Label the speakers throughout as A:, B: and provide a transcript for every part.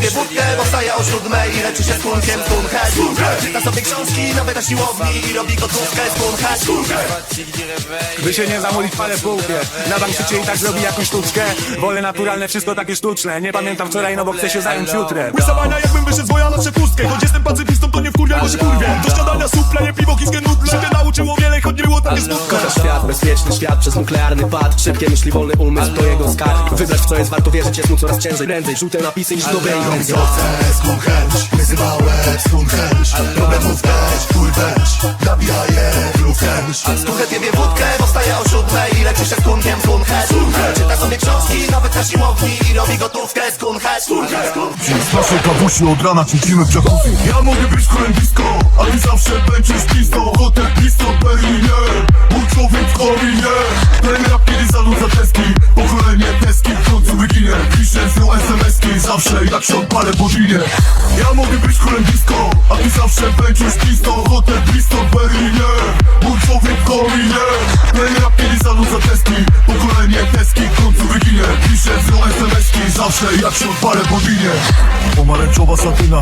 A: Wie wódkę, bo wstaje o siódmej i leczy się skórkiem skórkę Czyta sobie książki, nawet na siłowni i robi gotówkę skórkę
B: By się nie zamulić parę półkę Na bank życie i tak zrobi jakąś sztuczkę. Wolę naturalne, wszystko takie sztuczne. Nie pamiętam wczoraj, no bo chcę się zająć jutrem.
C: Łysowania jakbym wyszedł z woja na przepustkę Choć jestem pacyfistą, to nie wkurwiaj, bo się kurwię. Do śniadania suple, nie piwo, kiskie nudle
D: Kocha świat, bezpieczny świat przez nuklearny pad. Szybkie myśli, wolny umysł, to jego skarb. Wybrać w co jest warto wierzyć, jest mu coraz ciężej Prędzej żółte napisy niż nowe i
A: Co chcesz, skórchęć, wyzywałe skórchęć Problemów też, chuj weź, nabijaję blówkę Skórkę wie wódkę, bo wstaje o siódmej i leczy się skórkiem skórkę Czyta sobie książki, nawet na siłowni i robi gotówkę skórkę
E: Z naszej kawusi od rana ćwiczymy w jacuzzi. Ja mogę być królem nią SMS-ki, zawsze jak się odpalę po ginie Ja mogę być królem disco, a ty zawsze będziesz blisko. Hotel blisko w Berlinie, mój człowiek w Kolinie Ten rap kiedy zanudza deski, pokolenie deski w końcu wyginie. Piszę z SMS-ki, zawsze jak się odpalę po ginie Pomarańczowa satyna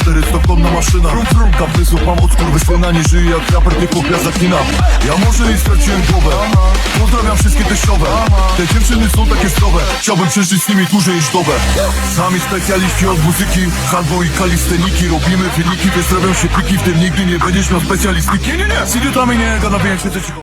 E: 400 tonna maszyna. Kaprysów mam od skurwysyna Nie żyję jak raper, tylko gwiazda kina. Ja może i straciłem głowę Pozdrawiam wszystkie teściowe Te dziewczyny są takie zdrowe. Chciałbym przeżyć z nimi dłużej niż dobę. Sami specjaliści od muzyki Handlu i kalisteniki. Robimy wyniki, robią się pliki. W tym nigdy nie będziesz miał specjalistyki Nie, nie, nie, z nie gadam, wiem, siedzę cicho